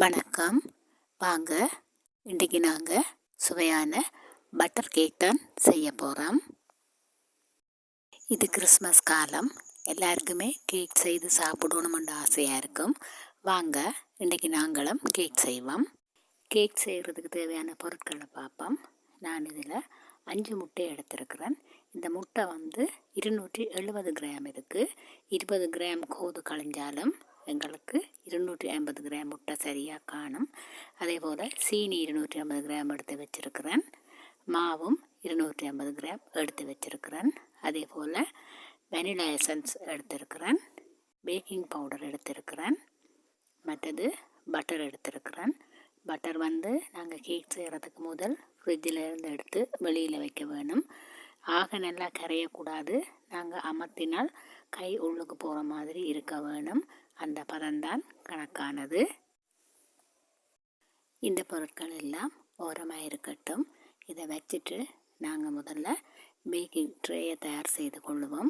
வணக்கம். வாங்க இன்றைக்கு நாங்கள் சுவையான பட்டர் கேக் தான் செய்ய போகிறோம் இது கிறிஸ்மஸ் காலம். எல்லாருக்குமே கேக் செய்து சாப்பிடணுமென்ற ஆசையாக இருக்கும். வாங்க இன்றைக்கு நாங்களும் கேக் செய்வோம். கேக் செய்கிறதுக்கு தேவையான பொருட்களை பார்ப்போம். நான் இதில் அஞ்சு முட்டை எடுத்திருக்கிறேன். இந்த முட்டை வந்து இருநூற்றி எழுபது கிராம் இருக்குது இருபது கிராம் கோது கழிஞ்சாலும் எங்களுக்கு இருநூற்றி ஐம்பது கிராம் முட்டை சரியாக காணும். அதே போல் சீனி இருநூற்றி ஐம்பது கிராம் எடுத்து வச்சுருக்கிறேன். மாவும் இருநூற்றி ஐம்பது கிராம் எடுத்து வச்சுருக்கிறேன். அதே போல் வெனிலா எசன்ஸ் எடுத்திருக்கிறேன். பேக்கிங் பவுடர் எடுத்திருக்கிறேன். மற்றது பட்டர் எடுத்திருக்கிறேன். பட்டர் வந்து நாங்கள் கேக் செய்கிறதுக்கு முதல் ஃப்ரிட்ஜில் இருந்து எடுத்து வெளியில் வைக்க வேணும். ஆக நல்லா கரையக்கூடாது. நாங்கள் அமர்த்தினால் கை உள்ளுக்கு போகிற மாதிரி இருக்க வேணும். அந்த பதம்தான் கணக்கானது. இந்த பொருட்கள் எல்லாம் ஓரமாக இருக்கட்டும். இதை வச்சுட்டு நாங்கள் முதல்ல பேக்கிங் ட்ரேயை தயார் செய்து கொள்ளுவோம்.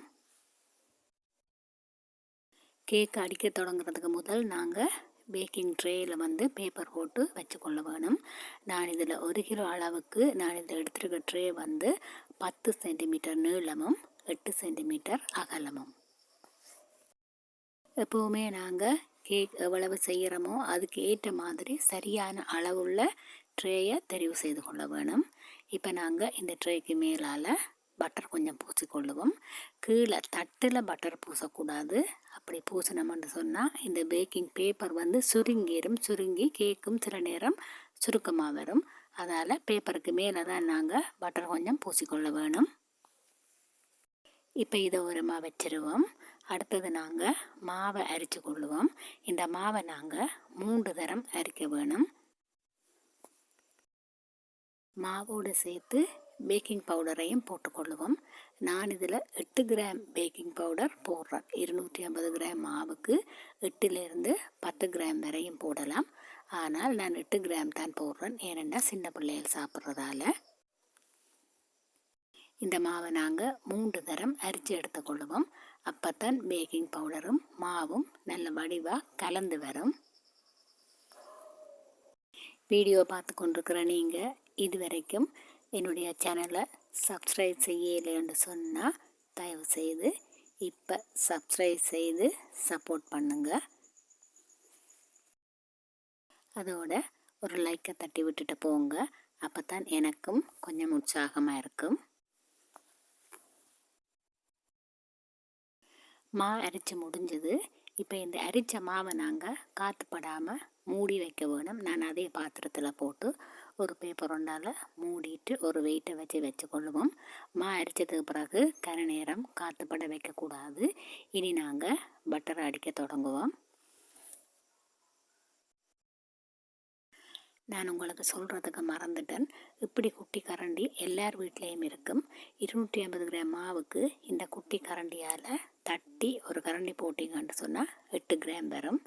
கேக் அடிக்க தொடங்குறதுக்கு முதல் நாங்கள் பேக்கிங் ட்ரேயில் வந்து பேப்பர் போட்டு வச்சுக்கொள்ள வேணும். நான் இதில் ஒரு கிலோ அளவுக்கு நான் இதில் எடுத்துருக்க ட்ரே வந்து பத்து சென்டிமீட்டர் நீளமும் எட்டு சென்டிமீட்டர் அகலமும். எப்போவுமே நாங்கள் கேக் எவ்வளவு செய்கிறோமோ அதுக்கு ஏற்ற மாதிரி சரியான அளவுள்ள ட்ரேயை தெரிவு செய்து கொள்ள வேணும். இப்போ நாங்கள் இந்த ட்ரேக்கு மேலால் பட்டர் கொஞ்சம் பூசிக்கொள்ளுவோம். கீழே தட்டில் பட்டர் பூசக்கூடாது. அப்படி பூசணும்னு சொன்னால் இந்த பேக்கிங் பேப்பர் வந்து சுருங்கிடும் சுருங்கி கேக்கும் சில நேரம் சுருக்கமாக வரும். அதனால் பேப்பருக்கு மேலே தான் நாங்கள் பட்டர் கொஞ்சம் பூசிக்கொள்ள வேணும். இப்போ இதை உரமாக வச்சிருவோம். அடுத்தது நாங்கள் மாவை அரித்து கொள்ளுவோம். இந்த மாவை நாங்கள் மூன்று தரம் அரிக்க வேணும். மாவோடு சேர்த்து பேக்கிங் பவுடரையும் போட்டுக்கொள்ளுவோம் நான் இதில் எட்டு கிராம் பேக்கிங் பவுடர் போடுறேன். இருநூற்றி ஐம்பது கிராம் மாவுக்கு எட்டுலேருந்து பத்து கிராம் வரையும் போடலாம். ஆனால் நான் எட்டு கிராம் தான் போடுறேன். ஏனென்றால் சின்ன பிள்ளைகள் சாப்பிட்றதால. இந்த மாவை நாங்கள் மூன்று தரம் அரிச்சு எடுத்துக்கொள்ளுவோம் அப்போ தான் பேக்கிங் பவுடரும் மாவும் நல்ல வடிவாக கலந்து வரும். வீடியோ பார்த்து கொண்டிருக்கிற நீங்கள் இது வரைக்கும் என்னுடைய சேனலை சப்ஸ்கிரைப் செய்யலைன்னு சொன்னால் தயவு செய்து இப்போ சப்ஸ்கிரைப் செய்து சப்போர்ட் பண்ணுங்கள் அதோட ஒரு லைக்கை தட்டி விட்டுட்டு போங்க. அப்போ தான் எனக்கும் கொஞ்சம் உற்சாகமாக இருக்கும். மா அரைச்சி முடிஞ்சது. இப்போ இந்த அரிச்ச மாவை நாங்கள் காற்றுப்படாமல் மூடி வைக்க வேணும். நான் அதே பாத்திரத்தில் போட்டு ஒரு பேப்பர் ஒன்றால் மூடிட்டு ஒரு வெயிட்டை வச்சு வச்சுக்கொள்ளுவோம். மா அரித்ததுக்கு பிறகு கரை நேரம் காற்றுப்பட வைக்கக்கூடாது. இனி நாங்கள் பட்டரை அடிக்க தொடங்குவோம். நான் உங்களுக்கு சொல்கிறதுக்கு மறந்துட்டேன். இப்படி குட்டி கரண்டி எல்லார் வீட்லேயும் இருக்கும். இருநூற்றி ஐம்பது கிராம் மாவுக்கு இந்த குட்டி கரண்டியால் தட்டி ஒரு கரண்டி போட்டிங்கன்னு சொன்னால் எட்டு கிராம் வரும்.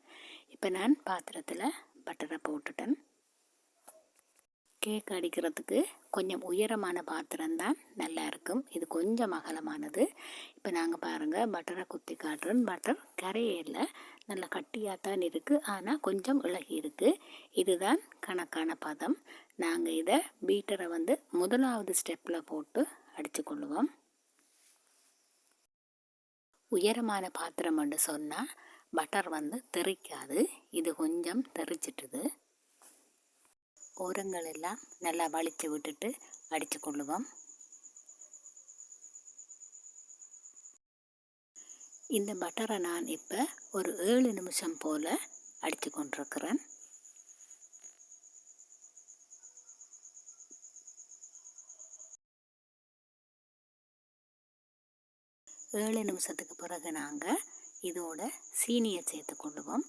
இப்போ நான் பாத்திரத்தில் பட்டரை போட்டுட்டேன். கேக் அடிக்கிறதுக்கு கொஞ்சம் உயரமான பாத்திரம் தான் நல்லா இருக்கும் இது கொஞ்சம் அகலமானது. இப்போ நாங்கள் பாருங்கள் பட்டரை குத்தி காட்டுறோம். பட்டர் கரையில் நல்லா கட்டியாக தான் இருக்குது ஆனால் கொஞ்சம் இழகி இருக்குது இதுதான் கணக்கான பதம். நாங்கள் இதை பீட்டரை வந்து முதலாவது ஸ்டெப்பில் போட்டு அடித்து கொள்ளுவோம் உயரமான பாத்திரம் என்று சொன்னால் பட்டர் வந்து தெறிக்காது. இது கொஞ்சம் தெறிச்சிட்டுது. ஓரங்கள் எல்லாம் நல்லா வலித்து விட்டுட்டு அடித்து கொள்ளுவோம். இந்த பட்டரை நான் இப்போ ஒரு ஏழு நிமிஷம் போல் அடித்து கொண்டிருக்கிறேன். ஏழு நிமிஷத்துக்கு பிறகு நாங்கள் இதோட சீனியை சேர்த்து கொள்ளுவோம்.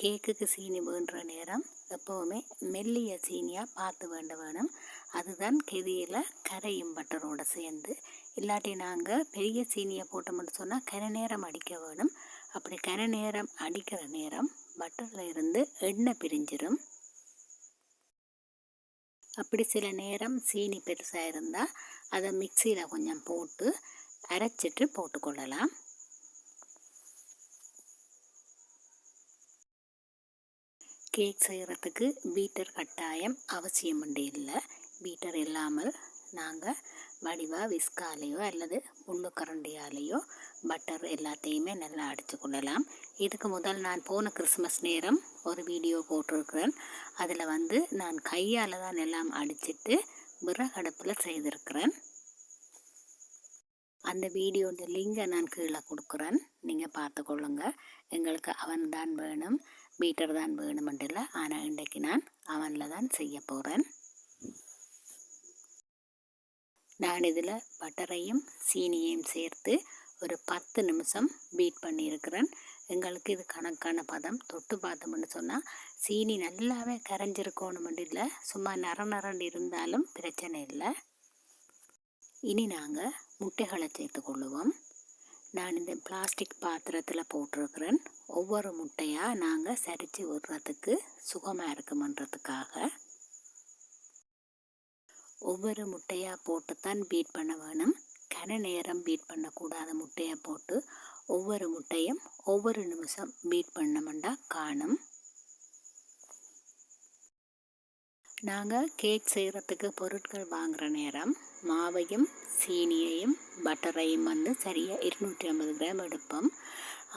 கேக்குக்கு சீனி வேண்டுற நேரம் எப்போவுமே மெல்லிய சீனியாக பார்த்து வேண்ட வேணும். அதுதான் கெதியில் கரையும் பட்டரோடு சேர்ந்து. இல்லாட்டி நாங்கள் பெரிய சீனியை போட்டோம்னு சொன்னால் கரை நேரம் அடிக்க வேணும். அப்படி கரை நேரம் அடிக்கிற நேரம் பட்டரில் இருந்து எண்ணெய் பிரிஞ்சிடும் அப்படி சில நேரம் சீனி பெருசாக இருந்தால் அதை மிக்சியில் கொஞ்சம் போட்டு அரைச்சிட்டு போட்டுக்கொள்ளலாம். கேக் செய்கிறதுக்கு பீட்டர் கட்டாயம் அவசியம் உண்டு இல்லை. பீட்டர் இல்லாமல் நாங்கள் வடிவாக விஸ்காலேயோ அல்லது முள்ளுக்கரண்டியாலேயோ பட்டர் எல்லாத்தையுமே நல்லா அடித்து கொள்ளலாம். இதுக்கு முதல் நான் போன கிறிஸ்மஸ் நேரம் ஒரு வீடியோ போட்டிருக்கிறேன். அதில் வந்து நான் கையால் தான் எல்லாம் அடிச்சிட்டு விறகடுப்பில் செய்திருக்கிறேன். அந்த வீடியோட லிங்கை நான் கீழே கொடுக்குறேன். நீங்கள் பார்த்துக்கொள்ளுங்க எங்களுக்கு அவன் தான் வேணும். மீட்டர் தான் வேணுமென்றில்லை. ஆனால் இன்றைக்கு நான் அவனில் தான் செய்ய போகிறேன் நான் இதில் பட்டரையும் சீனியையும் சேர்த்து ஒரு பத்து நிமிஷம் பீட் பண்ணியிருக்கிறேன். எங்களுக்கு இது கணக்கான பதம் தொட்டு பார்த்தோம்னு சொன்னால் சீனி நல்லாவே கரைஞ்சிருக்கணும் இல்லை சும்மா நர நரண்டு இருந்தாலும் பிரச்சனை இல்லை. இனி நாங்கள் முட்டைகளை சேர்த்து கொள்ளுவோம். நான் இந்த பிளாஸ்டிக் பாத்திரத்தில் போட்டிருக்கிறேன். ஒவ்வொரு முட்டையாக நாங்கள் சரித்து விடுறதுக்கு சுகமாக இருக்குமன்றதுக்காக. ஒவ்வொரு முட்டையாக போட்டு தான் பீட் பண்ண வேணும். கன நேரம் பீட் பண்ணக்கூடாத முட்டையை போட்டு ஒவ்வொரு முட்டையும் ஒவ்வொரு நிமிஷம் பீட் பண்ணமெண்டா காணும். நாங்கள் கேக் செய்கிறதுக்கு பொருட்கள் வாங்குகிற நேரம் மாவையும் சீனியையும் பட்டரையும் வந்து சரியாக இருநூற்றி ஐம்பது கிராம் எடுப்போம்.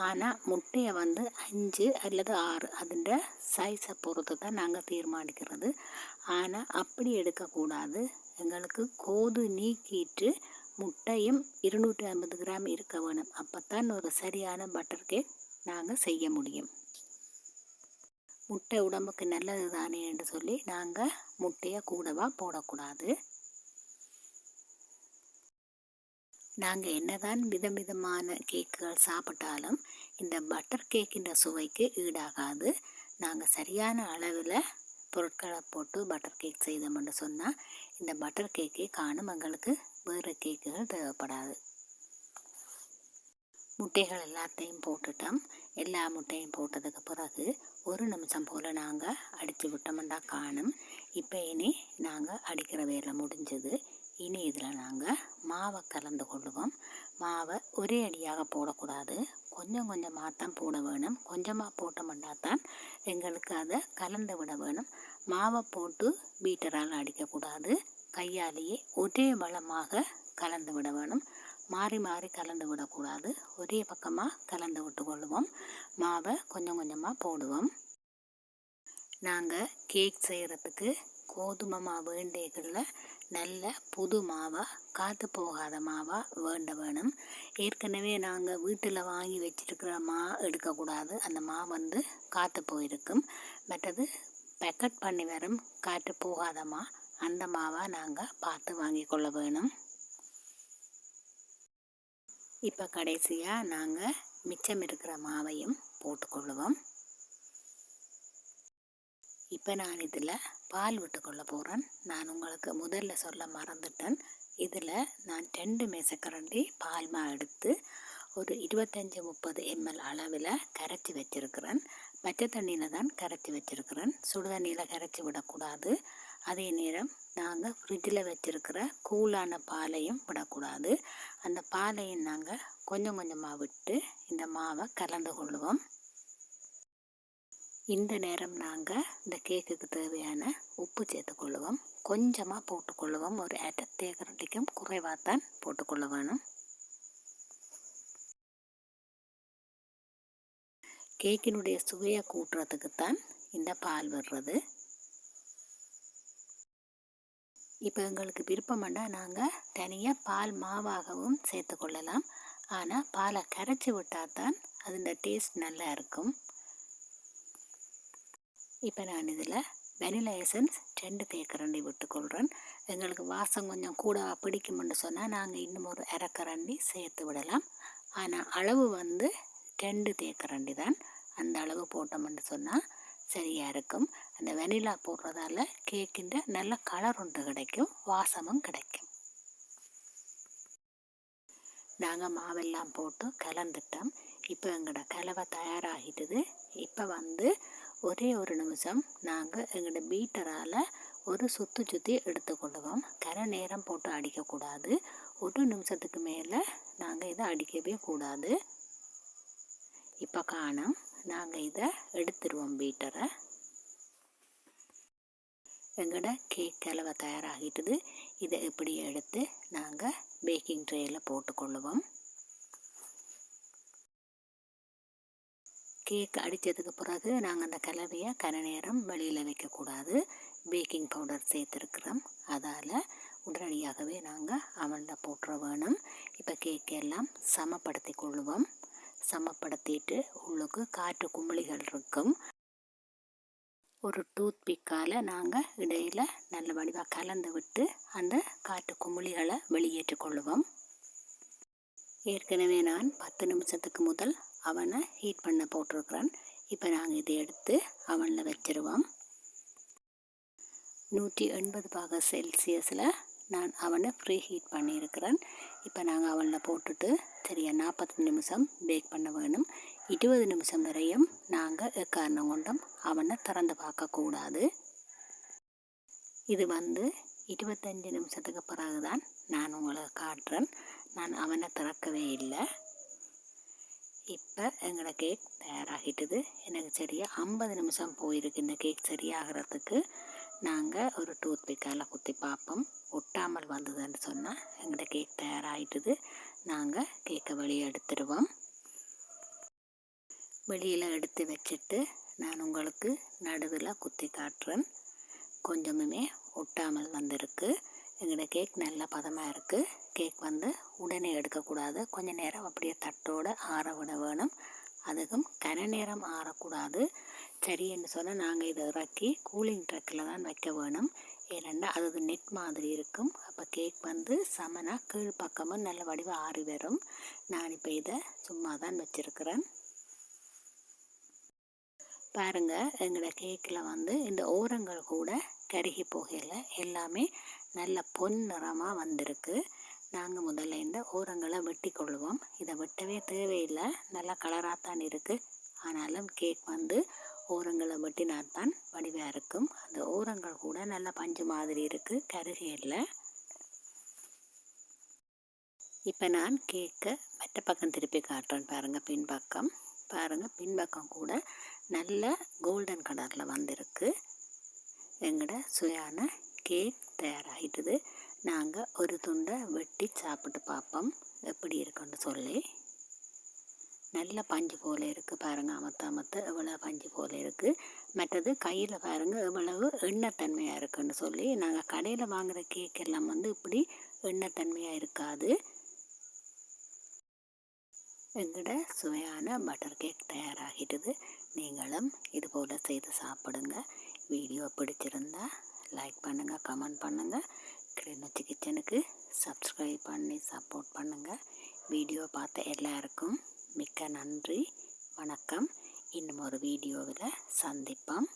ஆனால் முட்டையை வந்து அஞ்சு அல்லது ஆறு அதிൻ്റെ சைஸை பொறுத்து தான் நாங்கள் தீர்மானிக்கிறது. ஆனால் அப்படி எடுக்கக்கூடாது. எங்களுக்கு கோது நீக்கிட்டு முட்டையும் இருநூற்றி ஐம்பது கிராம் இருக்க வேணும். அப்போ தான் ஒரு சரியான பட்டர் கேக் நாங்கள் செய்ய முடியும். முட்டை உடம்புக்கு நல்லது தானே என்று சொல்லி நாங்கள் முட்டையை கூடவா போடக்கூடாது. நாங்கள் என்னதான் விதம் விதமான கேக்குகள் சாப்பிட்டாலும் இந்த பட்டர் கேக்கின்ற சுவைக்கு ஈடாகாது. நாங்கள் சரியான அளவில் பொருட்களை போட்டு பட்டர் கேக் செய்தோம்னு சொன்னால் இந்த பட்டர் கேக்கை காணும் எங்களுக்கு வேறு கேக்குகள் தேவைப்படாது. முட்டைகள் எல்லாத்தையும் போட்டுட்டோம். எல்லா முட்டையும் போட்டதுக்கு பிறகு ஒரு நிமிஷம் போல் நாங்கள் அடித்து விட்டோம்னா காணும். இப்போ இனி நாங்கள் அடிக்கிற வேலை முடிஞ்சது. இனி இதில் நாங்கள் மாவை கலந்து கொள்ளுவோம். மாவை ஒரே அடியாக போடக்கூடாது. கொஞ்சம் கொஞ்சமாக தான் போட வேணும். கொஞ்சமாக போட்டோம்னா தான் எங்களுக்கு அதை கலந்து விட வேணும். மாவை போட்டு பீட்டரால் அடிக்கக்கூடாது. கையாலேயே ஒரே வளமாக கலந்து விட வேணும். மாறி மாறி கலந்து விடக்கூடாது. ஒரே பக்கமாக கலந்து விட்டு கொள்வோம் மாவை கொஞ்சம் கொஞ்சமாக போடுவோம். நாங்கள் கேக் செய்கிறதுக்கு கோதுமை மாவு வேண்டியதில் நல்ல புது மாவாக காற்று போகாத மாவாக வேண்ட வேணும். ஏற்கனவே நாங்கள் வீட்டில் வாங்கி வச்சிருக்கிற மா எடுக்கக்கூடாது. அந்த மா வந்து காற்று போயிருக்கும். மற்றது பேக்கெட் பண்ணி வரும். காற்று போகாத மா அந்த மாவை நாங்கள் பார்த்து வாங்கி கொள்ள வேணும். இப்போ கடைசியாக நாங்கள் மிச்சம் இருக்கிற மாவையும் போட்டுக்கொள்ளுவோம். இப்போ நான் இதில் பால் விட்டுக்கொள்ள போகிறேன் நான் உங்களுக்கு முதல்ல சொல்ல மறந்துட்டேன். இதில் நான் ரெண்டு மேசக்கரண்டி பால் மா எடுத்து ஒரு இருபத்தஞ்சி முப்பது எம்எல் அளவில் கரைச்சி வச்சுருக்கிறேன். பச்சை தண்ணியில் தான் கரைச்சி வச்சுருக்கிறேன். சுடு தண்ணியில் கரைச்சி விடக்கூடாது. அதே நேரம் நாங்கள் ஃப்ரிட்ஜில் வச்சுருக்கிற கூலான பாலையும் விடக்கூடாது. அந்த பாலையும் நாங்கள் கொஞ்சம் கொஞ்சமாக விட்டு இந்த மாவை கலந்து கொள்ளுவோம் இந்த நேரம் நாங்கள் இந்த கேக்குக்கு தேவையான உப்பு சேர்த்துக்கொள்ளுவோம் கொஞ்சமாக போட்டுக்கொள்ளுவோம் ஒரு அரை தேக்கரட்டிக்கும் குறைவாக தான் போட்டுக்கொள்ள வேணும். கேக்கினுடைய சுவையை கூட்டுறதுக்கு தான் இந்த பால் விடுறது. இப்போ எங்களுக்கு விருப்பம்னா நாங்கள் தனியாக பால் மாவாகவும் சேர்த்து கொள்ளலாம். ஆனால் பாலை கரைச்சி விட்டால் தான் அதோட டேஸ்ட் நல்லா இருக்கும். இப்போ நான் இதில் வெனிலா எசன்ஸ் ரெண்டு தேக்கரண்டி விட்டுக்கொள்கிறேன் எங்களுக்கு வாசம் கொஞ்சம் கூட பிடிக்கும்னு சொன்னால் நாங்கள் இன்னும் ஒரு அரைக்கரண்டி சேர்த்து விடலாம். ஆனால் அளவு வந்து ரெண்டு தேக்கரண்டி தான். அந்த அளவு போட்டோம்னு சொன்னால் சரியாக இருக்கும். அந்த வெனிலா போடுறதால கேக்கின்ற நல்ல கலர் ஒன்று கிடைக்கும் வாசமும் கிடைக்கும். நாங்கள் மாவெல்லாம் போட்டு கலந்துட்டோம். இப்போ எங்களோட கலவை தயாராகிட்டுது. இப்போ வந்து ஒரே ஒரு நிமிஷம் நாங்கள் எங்களோட பீட்டரால் ஒரு சுற்றி சுற்றி எடுத்துக்கொள்ளுவோம். கரை நேரம் போட்டு அடிக்கக்கூடாது. ஒரு நிமிஷத்துக்கு மேலே நாங்கள் இதை அடிக்கவே கூடாது. இப்போ காணும். நாங்கள் இதை எடுத்துருவோம் பீட்டரை. எங்களோட கேக் கலவை தயாராகிட்டுது. இதை எப்படி எடுத்து நாங்கள் பேக்கிங் ட்ரேயில் போட்டுக்கொள்ளுவோம் கேக் அடித்ததுக்கு பிறகு நாங்கள் அந்த கலவையை கன நேரம் வெளியில் வைக்கக்கூடாது பேக்கிங் பவுடர் சேர்த்துருக்குறோம். அதால் உடனடியாகவே நாங்கள் அவனில் போட்டுற வேணும். இப்போ கேக் எல்லாம் சமப்படுத்தி கொள்ளுவோம். சமப்படுத்திட்டு உள்ளுக்கு காற்று குமிழிகள் இருக்கும். ஒரு டூத் பிக்கால் நாங்கள் இடையில் நல்ல வடிவாக கலந்து விட்டு அந்த காற்று குமிழிகளை வெளியேற்றி கொள்ளுவோம். ஏற்கனவே நான் பத்து நிமிஷத்துக்கு முதல் அவனை ஹீட் பண்ண போட்டிருக்கிறேன். இப்போ நாங்கள் இதை எடுத்து அவனில் வச்சிருவோம். நூற்றி எண்பது பாக செல்சியஸில் நான் அவனை ஃப்ரீ ஹீட் பண்ணியிருக்கிறேன். இப்போ நாங்கள் அவனில் போட்டுட்டு சரியாக நாற்பத்தி நிமிஷம் பேக் பண்ண வேணும். இருபது நிமிஷம் வரையும் நாங்கள் எக்காரணம் கொண்டும் அவனை திறந்து பார்க்கக்கூடாது இது வந்து இருபத்தஞ்சு நிமிஷத்துக்கு பிறகு தான் நான் உங்களுக்கு காட்டுறேன். நான் அவனை திறக்கவே இல்லை. இப்போ எங்களோட கேக் தயாராகிட்டுது. எனக்கு சரியாக ஐம்பது நிமிஷம் போயிருக்கு இந்த கேக் சரியாகிறதுக்கு. நாங்கள் ஒரு டூத் பிக்கால் குத்தி பார்ப்போம். ஒட்டாமல் வந்ததுன்னு சொன்னால் எங்களோட கேக் தயாராகிட்டுது. நாங்கள் கேக்கை வெளியே எடுத்துடுவோம். வெளியில் எடுத்து வச்சுட்டு நான் உங்களுக்கு நடுவில் குத்தி காட்டுறேன். கொஞ்சமுமே ஒட்டாமல் வந்திருக்கு. எங்களோட கேக் நல்ல பதமாக இருக்குது கேக் வந்து உடனே எடுக்கக்கூடாது. கொஞ்சம் நேரம் அப்படியே தட்டோடு ஆற விட வேணும். அதுக்கும் கன நேரம் ஆறக்கூடாது. சரி என்று சொன்னால் நாங்கள் இதை இறக்கி கூலிங் ட்ரக்கில் தான் வைக்க வேணும். ஏன்னா அது நெட் மாதிரி இருக்கும். அப்போ கேக் வந்து சமனாக கீழ் பக்கமும் நல்ல வடிவாக ஆறி வரும். நான் இப்போ இதை சும்மா தான் வச்சுருக்கிறேன். பாருங்கள் எங்களோட கேக்கில் வந்து இந்த ஓரங்கள் கூட கருகி போகையில் எல்லாமே நல்ல பொன் நிறமாக வந்திருக்கு. நாங்கள் முதல்ல இந்த ஓரங்களை வெட்டி கொள்வோம். இதை வெட்டவே தேவையில்லை. நல்லா கலராக தான் இருக்குது ஆனாலும் கேக் வந்து ஓரங்களை வெட்டினால் தான் வடிவாக இருக்கும். அந்த ஓரங்கள் கூட நல்ல பஞ்சு மாதிரி இருக்குது கருகையில் இப்போ நான் கேக்கை மற்ற பக்கம் திருப்பி காட்டுறேன் பாருங்கள் பின்பக்கம். பாருங்கள் பின்பக்கம் கூட நல்ல கோல்டன் கலரில் வந்திருக்கு. எங்களோட சுயான கேக் தயாராகிட்டுது நாங்கள் ஒரு துண்டை வெட்டி சாப்பிட்டு பார்ப்போம் எப்படி இருக்குன்னு சொல்லி. நல்ல பஞ்சு போல் இருக்குது பாருங்கள் அமத்த அமத்த. எவ்வளோ பஞ்சு போல் இருக்குது மற்றது கையில் பாருங்கள் எவ்வளவு எண்ணெய்த்தன்மையாக இருக்குன்னு சொல்லி. நாங்கள் கடையில் வாங்குகிற கேக் எல்லாம் வந்து இப்படி எண்ணெய்த்தன்மையாக இருக்காது. எங்களோட சுவையான பட்டர் கேக் தயாராகிடுது நீங்களும் இது போல் செய்து சாப்பிடுங்க. வீடியோ பிடிச்சிருந்தா லைக் பண்ணுங்கள் கமெண்ட் பண்ணுங்கள் கிளிநொச்சி கிச்சனுக்கு சப்ஸ்கிரைப் பண்ணி சப்போர்ட் பண்ணுங்கள் வீடியோ பார்த்த எல்லாருக்கும் மிக்க நன்றி. வணக்கம். இன்னும் ஒரு வீடியோவில் சந்திப்போம்.